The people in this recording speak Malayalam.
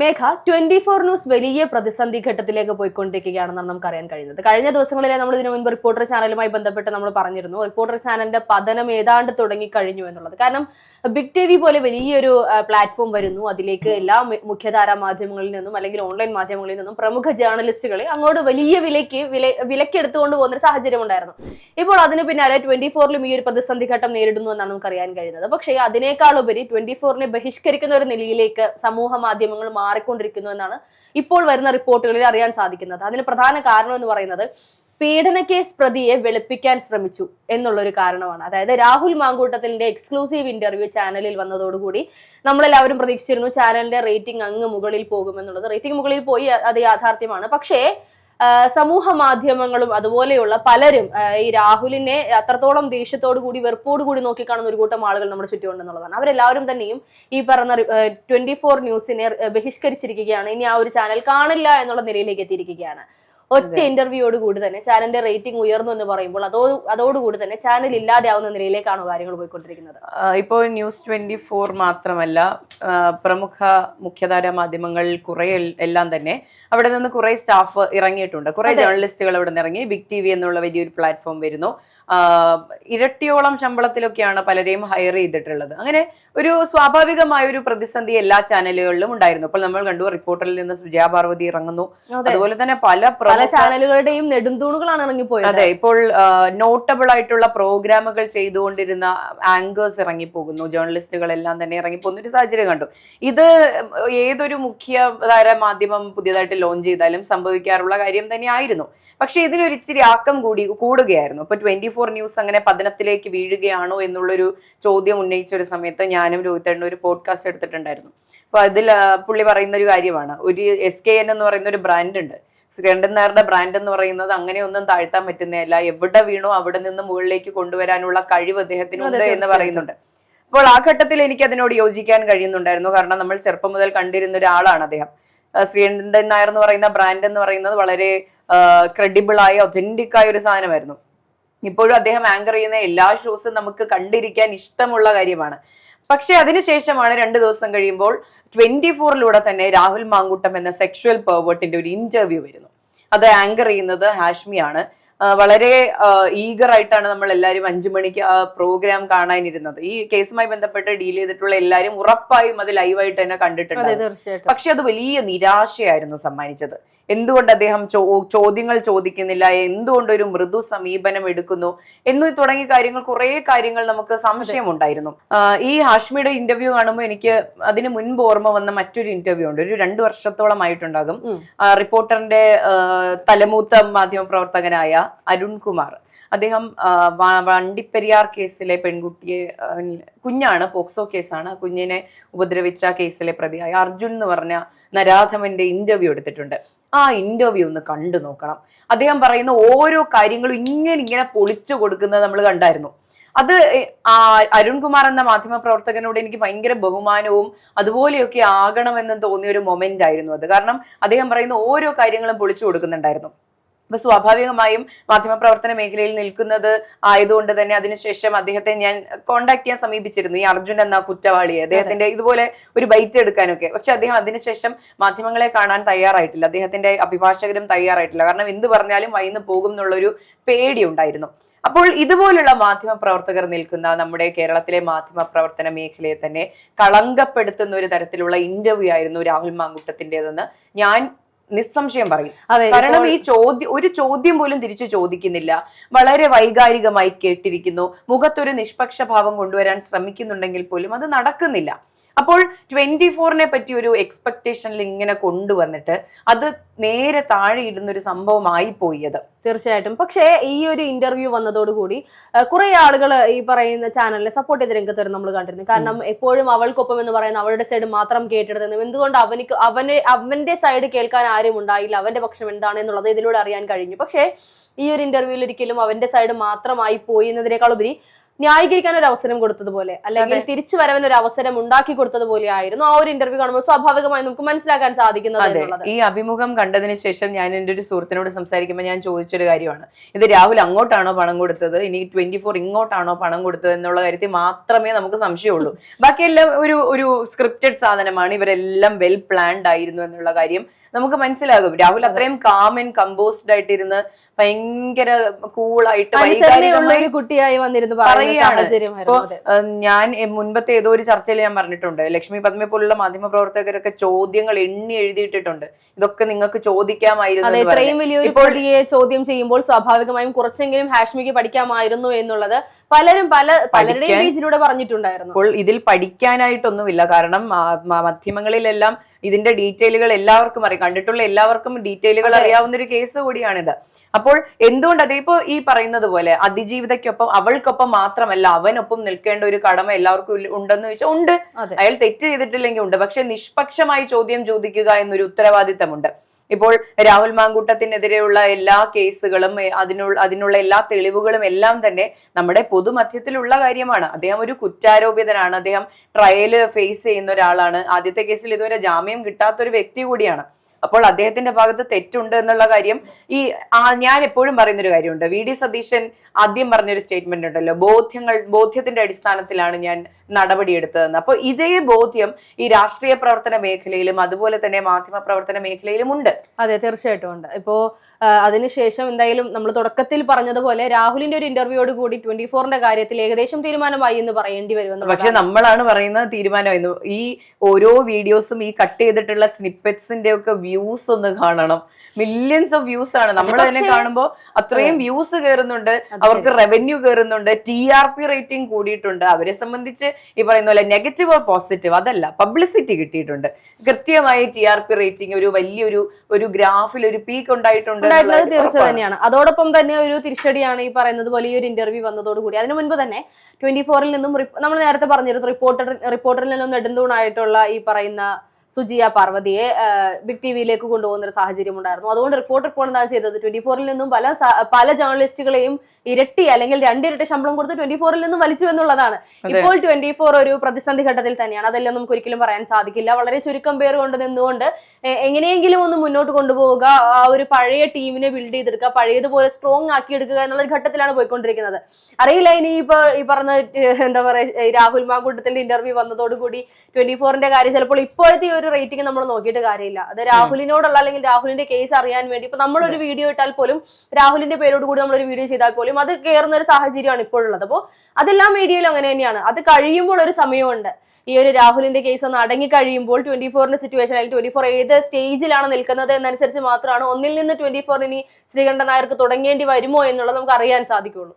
മേഘ ട്വന്റി ഫോർ ന്യൂസ് വലിയ പ്രതിസന്ധി ഘട്ടത്തിലേക്ക് പോയിക്കൊണ്ടിരിക്കുകയാണെന്നാണ് നമുക്ക് അറിയാൻ കഴിയുന്നത്. കഴിഞ്ഞ ദിവസങ്ങളിലെ നമ്മൾ ഇതിനു മുൻപ് റിപ്പോർട്ടർ ചാനലുമായി ബന്ധപ്പെട്ട് നമ്മൾ പറഞ്ഞിരുന്നു. റിപ്പോർട്ടർ ചാനലിന്റെ പതനം ഏതാണ്ട് തുടങ്ങി കഴിഞ്ഞു എന്നുള്ളത്. കാരണം ബിഗ് ടി വി പോലെ വലിയൊരു പ്ലാറ്റ്ഫോം വരുന്നു. അതിലേക്ക് എല്ലാ മുഖ്യധാര മാധ്യമങ്ങളിൽ നിന്നും അല്ലെങ്കിൽ ഓൺലൈൻ മാധ്യമങ്ങളിൽ നിന്നും പ്രമുഖ ജേർണലിസ്റ്റുകളെ അങ്ങോട്ട് വലിയ വിലയ്ക്ക് വില വിലക്കെടുത്തുകൊണ്ട് പോകുന്ന ഒരു സാഹചര്യം ഉണ്ടായിരുന്നു. ഇപ്പോൾ അതിന് പിന്നാലെ ട്വന്റി ഫോറിലും ഈ ഒരു പ്രതിസന്ധി ഘട്ടം നേരിടുന്നു എന്നാണ് നമുക്ക് അറിയാൻ കഴിയുന്നത്. പക്ഷേ അതിനേക്കാളുപരി ട്വന്റി ഫോറിനെ ബഹിഷ്കരിക്കുന്ന ഒരു നിലയിലേക്ക് സമൂഹ മാധ്യമങ്ങൾ മാറിക്കൊണ്ടിരിക്കുന്നു എന്നാണ് ഇപ്പോൾ വരുന്ന റിപ്പോർട്ടുകളിൽ അറിയാൻ സാധിക്കുന്നത്. അതിന് പ്രധാന കാരണം എന്ന് പറയുന്നത് പീഡന കേസ് പ്രതിയെ വെളുപ്പിക്കാൻ ശ്രമിച്ചു എന്നുള്ളൊരു കാരണമാണ്. അതായത് രാഹുൽ മാങ്കൂട്ടത്തിന്റെ എക്സ്ക്ലൂസീവ് ഇന്റർവ്യൂ ചാനലിൽ വന്നതോടുകൂടി നമ്മളെല്ലാവരും പ്രതീക്ഷിച്ചിരുന്നു ചാനലിന്റെ റേറ്റിംഗ് അങ്ങ് മുകളിൽ പോകുമെന്നുള്ളത്. റേറ്റിംഗ് മുകളിൽ പോയി അത് യാഥാർത്ഥ്യമാണ്. പക്ഷേ സമൂഹ മാധ്യമങ്ങളും അതുപോലെയുള്ള പലരും ഈ രാഹുലിനെ അത്രത്തോളം ദേഷ്യത്തോടു കൂടി വെറുപ്പോടു കൂടി നോക്കിക്കാണുന്ന ഒരു കൂട്ടം ആളുകൾ നമ്മുടെ ചുറ്റുമുണ്ടെന്നുള്ളതാണ്. അവരെല്ലാവരും തന്നെയും ഈ പറഞ്ഞ ട്വന്റി ഫോർ ന്യൂസിനെ ബഹിഷ്കരിച്ചിരിക്കുകയാണ്. ഇനി ആ ഒരു ചാനൽ കാണില്ല എന്നുള്ള നിലയിലേക്ക് എത്തിയിരിക്കുകയാണ്. ഒറ്റ ഇന്റർവ്യൂയോട് കൂടി തന്നെ ചാനലിന്റെ റേറ്റിംഗ് ഉയർന്നു എന്ന് പറയുമ്പോൾ അതോ അതോടുകൂടി തന്നെ ചാനൽ ഇല്ലാതെയാവുന്ന നിലയിലേക്കാണ് കാര്യങ്ങൾ പോയിക്കൊണ്ടിരിക്കുന്നത്? ഇപ്പോൾ ന്യൂസ് ട്വന്റി ഫോർ മാത്രമല്ല പ്രമുഖ മുഖ്യധാര മാധ്യമങ്ങൾ കുറെ എല്ലാം തന്നെ അവിടെ നിന്ന് കുറെ സ്റ്റാഫ് ഇറങ്ങിയിട്ടുണ്ട്. കുറെ ജേർണലിസ്റ്റുകൾ അവിടെ നിന്ന് ഇറങ്ങി. ബിഗ് ടി വി എന്നുള്ള വലിയൊരു പ്ലാറ്റ്ഫോം വരുന്നു. ഇരട്ടിയോളം ശമ്പളത്തിലൊക്കെയാണ് പലരെയും ഹയർ ചെയ്തിട്ടുള്ളത്. അങ്ങനെ ഒരു സ്വാഭാവികമായ ഒരു പ്രതിസന്ധി എല്ലാ ചാനലുകളിലും ഉണ്ടായിരുന്നു. ഇപ്പോൾ നമ്മൾ കണ്ടു റിപ്പോർട്ടറിൽ നിന്ന് സുജയ പാർവതി ഇറങ്ങുന്നു. അതുപോലെ തന്നെ പല പല ചാനലുകളുടെയും നെടുന്തൂണുകളാണ് ഇറങ്ങിപ്പോയത്. അതെ ഇപ്പോൾ നോട്ടബിൾ ആയിട്ടുള്ള പ്രോഗ്രാമുകൾ ചെയ്തുകൊണ്ടിരുന്ന ആങ്കേഴ്സ് ഇറങ്ങിപ്പോകുന്നു. ജേർണലിസ്റ്റുകളെല്ലാം തന്നെ ഇറങ്ങിപ്പോകുന്ന. ഒരു സാഹചര്യം കണ്ടു. ഇത് ഏതൊരു മുഖ്യധാര മാധ്യമം പുതിയതായിട്ട് ലോഞ്ച് ചെയ്താലും സംഭവിക്കാറുള്ള കാര്യം തന്നെയായിരുന്നു. പക്ഷെ ഇതിനൊരു ഇച്ചിരി ആക്കം കൂടി കൂടുകയായിരുന്നു. ഇപ്പൊ ട്വന്റി ഫോർ ന്യൂസ് അങ്ങനെ പതനത്തിലേക്ക് വീഴുകയാണോ എന്നുള്ളൊരു ചോദ്യം ഉന്നയിച്ച ഒരു സമയത്ത് ഞാനും രോഹിത്തേട്ടനും ഒരു പോഡ്കാസ്റ്റ് എടുത്തിട്ടുണ്ടായിരുന്നു. അപ്പൊ അതിൽ പുള്ളി പറയുന്ന ഒരു കാര്യമാണ്. ഒരു എസ് കെ എൻ എന്ന് പറയുന്ന ഒരു ബ്രാൻഡ് ഉണ്ട്. ശ്രീകണ്ഠൻ നായരുടെ ബ്രാൻഡ് എന്ന് പറയുന്നത് അങ്ങനെയൊന്നും താഴ്ത്താൻ പറ്റുന്നതല്ല. എവിടെ വീണോ അവിടെ നിന്ന് മുകളിലേക്ക് കൊണ്ടുവരാനുള്ള കഴിവ് അദ്ദേഹത്തിനുണ്ട് എന്ന് പറയുന്നുണ്ട്. അപ്പോൾ ആ ഘട്ടത്തിൽ എനിക്ക് അതിനോട് യോജിക്കാൻ കഴിയുന്നുണ്ടായിരുന്നു. കാരണം നമ്മൾ ചെറുപ്പം മുതൽ കണ്ടിരുന്ന ഒരാളാണ് അദ്ദേഹം. ശ്രീകണ്ഠൻ നായർ എന്ന് പറയുന്ന ബ്രാൻഡ് എന്ന് പറയുന്നത് വളരെ ക്രെഡിബിൾ ആയ ഒതന്റിക് ആയ ഒരു സാധനമായിരുന്നു. ഇപ്പോഴും അദ്ദേഹം ആങ്കർ ചെയ്യുന്ന എല്ലാ ഷോസും നമുക്ക് കണ്ടിരിക്കാൻ ഇഷ്ടമുള്ള കാര്യമാണ്. പക്ഷെ അതിനുശേഷമാണ് രണ്ടു ദിവസം കഴിയുമ്പോൾ ട്വന്റി ഫോറിലൂടെ തന്നെ രാഹുൽ മാങ്കൂട്ടം എന്ന സെക്ഷുവൽ പെർവേർട്ടിന്റെ ഒരു ഇന്റർവ്യൂ വരുന്നു. അത് ആങ്കർ ചെയ്യുന്നത് ഹാഷ്മിയാണ് വളരെ ഈഗർ ആയിട്ടാണ് നമ്മൾ എല്ലാവരും അഞ്ചു മണിക്ക് ആ പ്രോഗ്രാം കാണാനിരുന്നത്. ഈ കേസുമായി ബന്ധപ്പെട്ട് ഡീൽ ചെയ്തിട്ടുള്ള എല്ലാവരും ഉറപ്പായും അത് ലൈവായിട്ട് തന്നെ കണ്ടിട്ടുണ്ട് പക്ഷെ അത് വലിയ നിരാശയായിരുന്നു സമ്മാനിച്ചത്. എന്തുകൊണ്ട് അദ്ദേഹം ചോദ്യങ്ങൾ ചോദിക്കുന്നില്ല? എന്തുകൊണ്ട് ഒരു മൃദു സമീപനം എടുക്കുന്നു? എന്ന് തുടങ്ങിയ കാര്യങ്ങൾ കുറെ കാര്യങ്ങൾ നമുക്ക് സംശയമുണ്ടായിരുന്നു. ഈ ഹാഷ്മിയുടെ ഇന്റർവ്യൂ കാണുമ്പോൾ എനിക്ക് അതിന് മുൻപ് ഓർമ്മ വന്ന മറ്റൊരു ഇന്റർവ്യൂ ഉണ്ട്. ഒരു രണ്ടു വർഷത്തോളം ആയിട്ടുണ്ടാകും. റിപ്പോർട്ടറിന്റെ തലമൂത്ത മാധ്യമപ്രവർത്തകനായ അരുൺകുമാർ അദ്ദേഹം വണ്ടിപ്പെരിയാർ കേസിലെ പെൺകുട്ടിയെ കുഞ്ഞാണ് പോക്സോ കേസാണ്. കുഞ്ഞിനെ ഉപദ്രവിച്ച കേസിലെ പ്രതിയായ അർജുൻ എന്ന് പറഞ്ഞ നരാധമന്റെ ഇന്റർവ്യൂ എടുത്തിട്ടുണ്ട്. ആ ഇന്റർവ്യൂ ഒന്ന് കണ്ടു നോക്കണം. അദ്ദേഹം പറയുന്ന ഓരോ കാര്യങ്ങളും ഇങ്ങനെ ഇങ്ങനെ പൊളിച്ചു കൊടുക്കുന്നത് നമ്മൾ കണ്ടായിരുന്നു. അത് അരുൺകുമാർ എന്ന മാധ്യമ പ്രവർത്തകനോട് എനിക്ക് ഭയങ്കര ബഹുമാനവും അതുപോലെയൊക്കെ ആകണമെന്ന് തോന്നിയ ഒരു മൊമെന്റ് ആയിരുന്നു അത്. കാരണം അദ്ദേഹം പറയുന്ന ഓരോ കാര്യങ്ങളും പൊളിച്ചു കൊടുക്കുന്നുണ്ടായിരുന്നു. അപ്പൊ സ്വാഭാവികമായും മാധ്യമപ്രവർത്തന മേഖലയിൽ നിൽക്കുന്നത് ആയതുകൊണ്ട് തന്നെ അതിനുശേഷം അദ്ദേഹത്തെ ഞാൻ കോണ്ടാക്ട് ചെയ്യാൻ സമീപിച്ചിരുന്നു. ഈ അർജുൻ എന്ന കുറ്റവാളിയെ അദ്ദേഹത്തിന്റെ ഇതുപോലെ ഒരു ബൈറ്റ് എടുക്കാനൊക്കെ. പക്ഷെ അദ്ദേഹം അതിനുശേഷം മാധ്യമങ്ങളെ കാണാൻ തയ്യാറായിട്ടില്ല. അദ്ദേഹത്തിന്റെ അഭിഭാഷകരും തയ്യാറായിട്ടില്ല. കാരണം എന്ത് പറഞ്ഞാലും വൈന്ന് പോകും എന്നുള്ളൊരു പേടി ഉണ്ടായിരുന്നു. അപ്പോൾ ഇതുപോലുള്ള മാധ്യമ പ്രവർത്തകർ നിൽക്കുന്ന നമ്മുടെ കേരളത്തിലെ മാധ്യമ പ്രവർത്തന മേഖലയെ തന്നെ കളങ്കപ്പെടുത്തുന്ന ഒരു തരത്തിലുള്ള ഇന്റർവ്യൂ ആയിരുന്നു രാഹുൽ മാങ്കുട്ടത്തിന്റെതെന്ന് ഞാൻ നിസ്സംശയം പറയും. അതെ കാരണം ഈ ചോദ്യം ഒരു ചോദ്യം പോലും തിരിച്ചു ചോദിക്കുന്നില്ല. വളരെ വൈകാരികമായി കേട്ടിരിക്കുന്നു. മുഖത്തൊരു നിഷ്പക്ഷ ഭാവം കൊണ്ടുവരാൻ ശ്രമിക്കുന്നുണ്ടെങ്കിൽ പോലും അത് നടക്കുന്നില്ല. അപ്പോൾ ട്വന്റി ഫോറിനെ പറ്റി ഒരു എക്സ്പെക്ടേഷനിൽ ഇങ്ങനെ കൊണ്ടുവന്നിട്ട് അത് നേരെ താഴെ ഇടുന്ന ഒരു സംഭവമായി പോയത്. തീർച്ചയായിട്ടും. പക്ഷേ ഈ ഒരു ഇന്റർവ്യൂ വന്നതോടുകൂടി കുറെ ആളുകൾ ഈ പറയുന്ന ചാനലിനെ സപ്പോർട്ട് ചെയ്ത് രംഗത്ത് വരും നമ്മൾ കണ്ടിരുന്നു. കാരണം എപ്പോഴും അവൾക്കൊപ്പം എന്ന് പറയുന്ന അവളുടെ സൈഡ് മാത്രം കേട്ടെടുത്തു എന്തുകൊണ്ട് അവനിക്ക് അവന് അവന്റെ സൈഡ് കേൾക്കാൻ ആരും ഉണ്ടായില്ല? അവന്റെ പക്ഷം എന്താണ് എന്നുള്ളത് ഇതിലൂടെ അറിയാൻ കഴിഞ്ഞു. പക്ഷേ ഈ ഒരു ഇന്റർവ്യൂവിൽ ഒരിക്കലും അവന്റെ സൈഡ് മാത്രമായി പോയി എന്നതിനേക്കാൾ ഉപരി ന്യായീകരിക്കാൻ ഒരു അവസരം കൊടുത്തതുപോലെ അല്ലെങ്കിൽ തിരിച്ചു വരവൻ ഒരു അവസരം ഉണ്ടാക്കി കൊടുത്തതുപോലെ ആയിരുന്നു ആ ഒരു ഇന്റർവ്യൂ കാണുമ്പോൾ സ്വാഭാവികമായി നമുക്ക് മനസ്സിലാക്കാൻ സാധിക്കുന്നത് ഈ അഭിമുഖം കണ്ടതിന് ശേഷം ഞാൻ എന്റെ ഒരു സുഹൃത്തിനോട് സംസാരിക്കുമ്പോൾ ഞാൻ ചോദിച്ചൊരു കാര്യമാണ്. ഇത് രാഹുൽ അങ്ങോട്ടാണോ പണം കൊടുത്തത്? ഇനി ട്വന്റി ഫോർ ഇങ്ങോട്ടാണോ പണം കൊടുത്തത് എന്നുള്ള കാര്യത്തിൽ മാത്രമേ നമുക്ക് സംശയമുള്ളൂ. ബാക്കിയെല്ലാം ഒരു ഒരു സ്ക്രിപ്റ്റഡ് സാധനമാണ്. ഇവരെല്ലാം വെൽ പ്ലാൻഡ് ആയിരുന്നു എന്നുള്ള കാര്യം നമുക്ക് മനസ്സിലാകും. രാഹുൽ അത്രയും കാം ആൻഡ് കമ്പോസ്ഡ് ആയിട്ടിരുന്ന് ഭയങ്കര കൂളായിട്ട് കുട്ടിയായി വന്നിരുന്ന് ഏഹ് ഞാൻ മുൻപത്തെ ഏതോ ഒരു ചർച്ചയിൽ ഞാൻ പറഞ്ഞിട്ടുണ്ട്. ലക്ഷ്മി പത്മയെ പോലുള്ള മാധ്യമ പ്രവർത്തകരൊക്കെ ചോദ്യങ്ങൾ എണ്ണി എഴുതിയിട്ടിട്ടുണ്ട്. ഇതൊക്കെ നിങ്ങൾക്ക് ചോദിക്കാമായിരുന്നു ഇത്രയും വലിയൊരു ചോദ്യം ചെയ്യുമ്പോൾ സ്വാഭാവികമായും കുറച്ചെങ്കിലും ഹാഷ്മിക്ക് പഠിക്കാമായിരുന്നു എന്നുള്ളത് പലരും പല പലരുടെയും പേജിലൂടെ പറഞ്ഞിട്ടുണ്ടായിരുന്നു. അപ്പോൾ ഇതിൽ പഠിക്കാനായിട്ടൊന്നുമില്ല. കാരണം മാധ്യമങ്ങളിലെല്ലാം ഇതിന്റെ ഡീറ്റെയിലുകൾ എല്ലാവർക്കും അറിയാം. കണ്ടിട്ടുള്ള എല്ലാവർക്കും ഡീറ്റെയിലുകൾ അറിയാവുന്ന ഒരു കേസ് കൂടിയാണിത്. അപ്പോൾ എന്തുകൊണ്ട് ഇപ്പോ ഈ പറയുന്നത് പോലെ അതിജീവിതയ്ക്കൊപ്പം അവൾക്കൊപ്പം മാത്രമല്ല അവനൊപ്പം നിൽക്കേണ്ട ഒരു കടമ എല്ലാവർക്കും ഉണ്ടെന്ന് ചോദിച്ചാൽ ഉണ്ട്. അയാൾ തെറ്റ് ചെയ്തിട്ടില്ലെങ്കിൽ ഉണ്ട്. പക്ഷെ നിഷ്പക്ഷമായി ചോദ്യം ചോദിക്കുക എന്നൊരു ഉത്തരവാദിത്തമുണ്ട്. ഇപ്പോൾ രാഹുൽ മാങ്കൂട്ടത്തിനെതിരെയുള്ള എല്ലാ കേസുകളും അതിനുള്ള അതിനുള്ള എല്ലാ തെളിവുകളും എല്ലാം തന്നെ നമ്മുടെ പൊതുമധ്യത്തിലുള്ള കാര്യമാണ്. അദ്ദേഹം ഒരു കുറ്റാരോപിതനാണ്. അദ്ദേഹം ട്രയൽ ഫേസ് ചെയ്യുന്ന ഒരാളാണ്. ആദ്യത്തെ കേസിൽ ഇതുവരെ ജാമ്യം കിട്ടാത്ത ഒരു വ്യക്തി കൂടിയാണ്. അപ്പോൾ അദ്ദേഹത്തിന്റെ ഭാഗത്ത് തെറ്റുണ്ട് എന്നുള്ള കാര്യം ഈ ഞാൻ എപ്പോഴും പറയുന്നൊരു കാര്യമുണ്ട്. വി ഡി സതീശൻ ആദ്യം പറഞ്ഞൊരു സ്റ്റേറ്റ്മെന്റ് ഉണ്ടല്ലോ. ബോധ്യങ്ങൾ ബോധ്യത്തിന്റെ അടിസ്ഥാനത്തിലാണ് ഞാൻ നടപടിയെടുത്തതെന്ന്. അപ്പോൾ ഇതേ ബോധ്യം ഈ രാഷ്ട്രീയ പ്രവർത്തന മേഖലയിലും അതുപോലെ തന്നെ മാധ്യമ പ്രവർത്തന മേഖലയിലും ഉണ്ട്. അതെ തീർച്ചയായിട്ടും ഉണ്ട്. ഇപ്പോ അതിനുശേഷം എന്തായാലും നമ്മൾ തുടക്കത്തിൽ പറഞ്ഞതുപോലെ രാഹുലിന്റെ ഒരു ഇന്റർവ്യൂയോട് കൂടി ട്വന്റി ഫോറിന്റെ കാര്യത്തിൽ ഏകദേശം തീരുമാനമായി എന്ന് പറയേണ്ടി വരുമെന്ന് പക്ഷെ നമ്മളാണ് പറയുന്ന തീരുമാനമായിരുന്നു ഈ ഓരോ വീഡിയോസും ഈ കട്ട് ചെയ്തിട്ടുള്ള സ്നിപ്പറ്റ്സിന്റെ ഒക്കെ വ്യൂസ് ഒന്ന് കാണണം. മില്യൺസ് ഓഫ് വ്യൂസ് ആണ്. നമ്മൾ തന്നെ കാണുമ്പോൾ അത്രയും വ്യൂസ് കയറുന്നുണ്ട് അവർക്ക് റവന്യൂ കയറുന്നുണ്ട് ടി ആർ പി റേറ്റിംഗ് കൂടിയിട്ടുണ്ട്. അവരെ സംബന്ധിച്ച് ഈ പറയുന്ന പോലെ നെഗറ്റീവ് ഓർ പോസിറ്റീവ് അതല്ല പബ്ലിസിറ്റി കിട്ടിയിട്ടുണ്ട്. കൃത്യമായി ടി ആർ പി റേറ്റിംഗ് ഒരു വലിയൊരു ഒരു ഗ്രാഫിൽ ഒരു പീക്ക് ഉണ്ടായിട്ടുണ്ട് തീർച്ചയായും തന്നെയാണ്. അതോടൊപ്പം തന്നെ ഒരു തിരിച്ചടിയാണ് ഈ പറയുന്നത് പോലെ ഈ ഒരു ഇന്റർവ്യൂ വന്നതോടുകൂടി അതിനു മുൻപ് തന്നെ ട്വന്റി ഫോറിൽ നിന്നും നമ്മൾ നേരത്തെ പറഞ്ഞിരുന്നു റിപ്പോർട്ടർ റിപ്പോർട്ടറിൽ നിന്നും നെടുന്തൂണായിട്ടുള്ള ഈ പറയുന്ന സുജിയ പാർവതിയെ ബിഗ് ടി വിയിലേക്ക് കൊണ്ടുപോകുന്ന ഒരു സാഹചര്യം ഉണ്ടായിരുന്നു അതുകൊണ്ട് റിപ്പോർട്ടർ ഇപ്പോൾ എന്താണ് ചെയ്തത്. ട്വന്റി ഫോറിൽ നിന്നും പല പല ജേർണലിസ്റ്റുകളെയും ഇരട്ടി അല്ലെങ്കിൽ രണ്ടിരട്ടി ശമ്പളം കൊടുത്ത് ട്വന്റി ഫോറിൽ നിന്നും വലിച്ചു എന്നുള്ളതാണ്. ഇപ്പോൾ ട്വന്റി ഫോർ ഒരു പ്രതിസന്ധി ഘട്ടത്തിൽ തന്നെയാണ്. അതെല്ലാം നമുക്ക് ഒരിക്കലും പറയാൻ സാധിക്കില്ല. വളരെ ചുരുക്കം പേർ കൊണ്ട് നിന്നുകൊണ്ട് എങ്ങനെയെങ്കിലും ഒന്ന് മുന്നോട്ട് കൊണ്ടുപോവുക ആ ഒരു പഴയ ടീമിനെ ബിൽഡ് ചെയ്തെടുക്കുക പഴയതുപോലെ സ്ട്രോങ് ആക്കി എടുക്കുക എന്നുള്ള ഒരു ഘട്ടത്തിലാണ് പോയിക്കൊണ്ടിരിക്കുന്നത്. അറിയില്ല ഇനി ഇപ്പൊ ഈ പറഞ്ഞ എന്താ പറയാ രാഹുൽ മാങ്കൂട്ടത്തിന്റെ ഇന്റർവ്യൂ വന്നതോടുകൂടി ട്വന്റി ഫോറിന്റെ കാര്യം ചിലപ്പോൾ ഇപ്പോഴത്തെ ഒരു റേറ്റിംഗ് നമ്മൾ നോക്കിയിട്ട് കാര്യമില്ല. അത് രാഹുലിനോടുള്ള അല്ലെങ്കിൽ രാഹുലിന്റെ കേസ് അറിയാൻ വേണ്ടി ഇപ്പൊ നമ്മളൊരു വീഡിയോ ഇട്ടാൽ പോലും രാഹുലിന്റെ പേരോട് കൂടി നമ്മളൊരു വീഡിയോ ചെയ്താൽ പോലും അത് കയറുന്ന ഒരു സാഹചര്യമാണ് ഇപ്പോഴുള്ളത്. അപ്പോൾ അതെല്ലാം മീഡിയയിലും അങ്ങനെ തന്നെയാണ്. അത് കഴിയുമ്പോൾ ഒരു സമയമുണ്ട്. ഈ ഒരു രാഹുലിന്റെ കേസ് ഒന്ന് അടങ്ങി കഴിയുമ്പോൾ ട്വന്റി ഫോറിന്റെ സിറ്റുവേഷൻ അല്ലെങ്കിൽ ട്വന്റി ഫോർ ഏത് സ്റ്റേജിലാണ് നിൽക്കുന്നത് എന്നനുസരിച്ച് മാത്രമാണ് ഒന്നിൽ നിന്ന് ട്വന്റി ഫോർ ഇനി ശ്രീകണ്ഠൻ നായർക്ക് തുടങ്ങേണ്ടി വരുമോ എന്നുള്ളത് നമുക്ക് അറിയാൻ സാധിക്കുള്ളൂ.